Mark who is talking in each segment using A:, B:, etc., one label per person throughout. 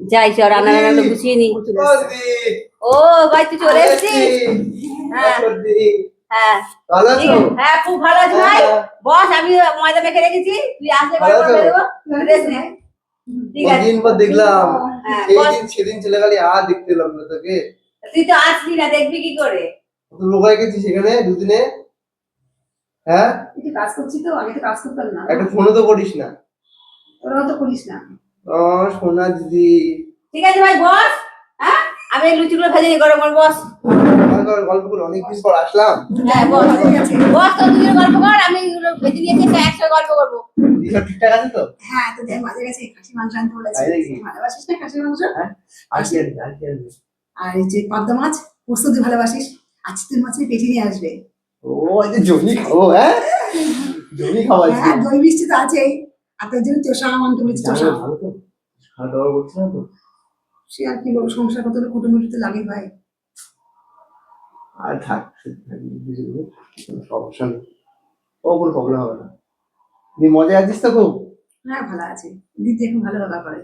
A: যাই চ রান্না রান্নাটা গুছিয়ে নি।
B: ও
A: ভাই তুই চলে এসেছিস? হ্যাঁ।
B: হ্যাঁ।
A: হ্যাঁ। হ্যাঁ খুব ভালো আছি ভাই। বস আমি ময়দা মেখে রেখেছি। তুই আসলে
B: ভালো
A: করে দেবো। রেস্ট নে।
B: দিন পর দেখলাম।
A: হ্যাঁ,
B: সেই সেদিন চলে গেলি আর দেখতে পেলাম না তোকে।
A: তুই তো আসবি না দেখবি কি করে?
B: তুই লোকায় গেছিস সেখানে দুদিনে। হ্যাঁ?
C: একটু কাজ করছি তো আগে তো কাজ করতাম না।
B: একটা ফোনও তো করিস না।
C: ওরাও তো করিস না।
B: ও সোনা দিদি।
A: ঠিক আছে ভাই বস হ্যাঁ? আমি এই লুচিগুলো ভেজে নিই গরম গরম বস।
B: গল্প করে অনেকদিন পর আসলাম।
A: হ্যাঁ বস। বস তো দুজনে গল্প কর আমি এগুলো ভেজে নিয়ে এসে একসাথে গল্প করব।
B: সব ঠিকঠাক আছে তো?
C: হ্যাঁ তো দেখ মাঝে গেছে খাসি মাংস আনতে বলেছে। ভালোবাসিস না খাসি মাংস?
B: আর কি
C: এই যে পাবদা মাছ পোস্ত তুই ভালোবাসিস আর চিতল মাছের পেটি নিয়ে আসবে।
B: ও জমি খাব হ্যাঁ? জমি
C: হ্যাঁ দই মিষ্টি তো আছেই। আর তোর জন্য চোষা আনতে বলেছি চোষা
B: ভালো তো। খাওয়া দাওয়া করছি না তো?
C: সে আর কি বলব সংসার কত কুটুমুটিতে লাগে ভাই।
B: আর থাক সমস্যা নেই। ও কোনো প্রবলেম হবে না। তুই মজা আছিস তো খুব?
C: হ্যাঁ ভালো আছে। দিদি এখন ভালো ব্যবহার করে।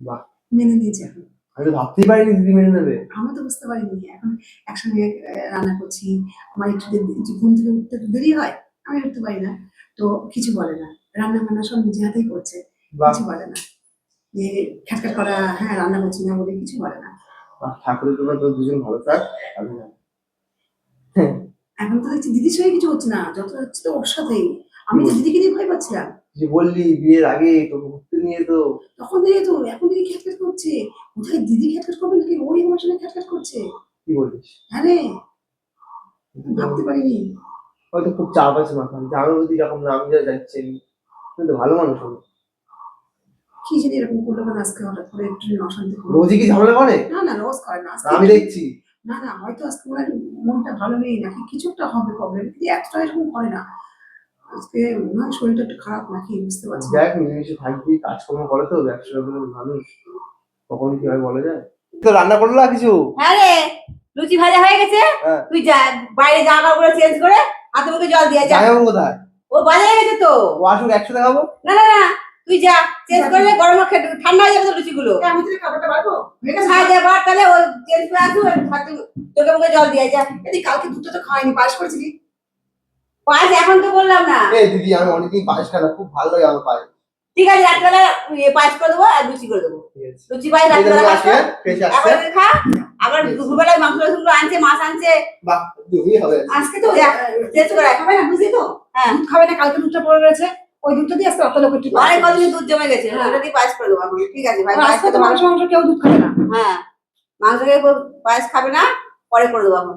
B: বাহ।
C: মেনে নিয়েছে এখন।
B: আমি তো ভাবতেই পারিনি দিদি মেনে নেবে।
C: আমি তো বুঝতে পারিনি। এখন একসঙ্গে রান্না করছি। আমার একটু ঘুম থেকে উঠতে একটু দেরি হয় আমি উঠতে পারি না। তো কিছু বলে না। রান্না বান্না সব নিজে হাতেই করছে। কিছু বলে না। যে খ্যাটখ্যাট করা হ্যাঁ রান্না করছি না বলে কিছু বলে না।
B: ঠাকুরের জন্য তোর দুজন ভালো থাক
C: এখন তো দেখছি দিদির সঙ্গে কিছু হচ্ছে না যত হচ্ছে তো ওর সাথেই। আমি তো দিদিকে নিয়ে ভয় পাচ্ছিলাম।
B: যে বললি বিয়ের আগে তোকে ঘুরতে নিয়ে তো।
C: তখন থেকে তো এখন দিদি খ্যাটখ্যাট করছে। কোথায় দিদি খ্যাটখ্যাট করবে নাকি ওই আমার সঙ্গে খ্যাটখ্যাট করছে?
B: কি বলিস?
C: হ্যাঁ রে ভাবতে পারিনি।
B: হয়তো খুব চাপ আছে মাথায় জানো যদি এরকম নাম যা যাচ্ছে কিন্তু ভালো মানুষ হবে।
C: কি জানি এরকম করল কেন আজকে হঠাৎ করে একটু অশান্তি হলো
B: রোজই কি ঝামেলা করে?
C: না না রোজ করে না
B: আমি দেখছি।
C: না না হয়তো আজকে ওনার মনটা ভালো নেই নাকি কিছু একটা হবে প্রবলেম কিন্তু এতটা এরকম করে না। আজকে ওনার শরীরটা একটু খারাপ নাকি বুঝতে পারছি না।
B: দেখ মিলেমিশে থাকবি কাজকর্ম করে তো ব্যবসা করে মানুষ কখন কি হয় বলা যায়? তো রান্না করল না কিছু?
A: হ্যাঁ রে লুচি ভাজা হয়ে গেছে।
B: হ্যাঁ।
A: তুই যা বাইরে জামা কাপড় চেঞ্জ করে হাতে মুখে জল দিয়ে যা।
B: কোথায়?
A: ও বাজারে গেছে তো।
B: ও আসুক একসাথে খাব?
A: না না না তুই যা চেঞ্জ করলে গরম খেতে- ঠান্ডা হয়ে যাবে তো লুচিগুলো।
C: আমি তোকে খাবারটা পারব হয়ে গেছে
A: তাহলে ও চেঞ্জ করে হাতে- চোখে মুখে জল দিয়ে যা।
C: কালকে দুটো তো খাওয়াইনি পাশ করেছিলি
A: পাঁচ এখন তো বললাম না।
B: এই দিদি আমি অনেকদিন পায়েস খাই খুব ভালো লাগে আমার পায়েস।
A: ঠিক আছে রাত্রেবেলা ইয়ে করে দেবো আর লুচি করে দেবো। লুচি পাই রাত্রেবেলা
B: আসবে
A: এখন খা আবার দুপুরবেলায় মাংস আনছে মাছ আনছে।
B: বাহ জমি হবে।
C: আজকে তো চেঞ্জ করে খাবে না বুঝলি তো?
A: হ্যাঁ।
C: খাবে না কালকে দুধটা পড়ে রয়েছে। ওই দুধটা দিয়ে আস্তে অত লোক একটু
A: অনেক কদিন দুধ জমে গেছে
C: হ্যাঁ।
A: ওটা দিয়ে পায়েস করে দেবো। ঠিক আছে ভাই পায়েস
C: তো মাংস মাংস কেউ দুধ খাবে না
A: হ্যাঁ মাংস খেয়ে পায়েস খাবে না পরে করে দেবো এখন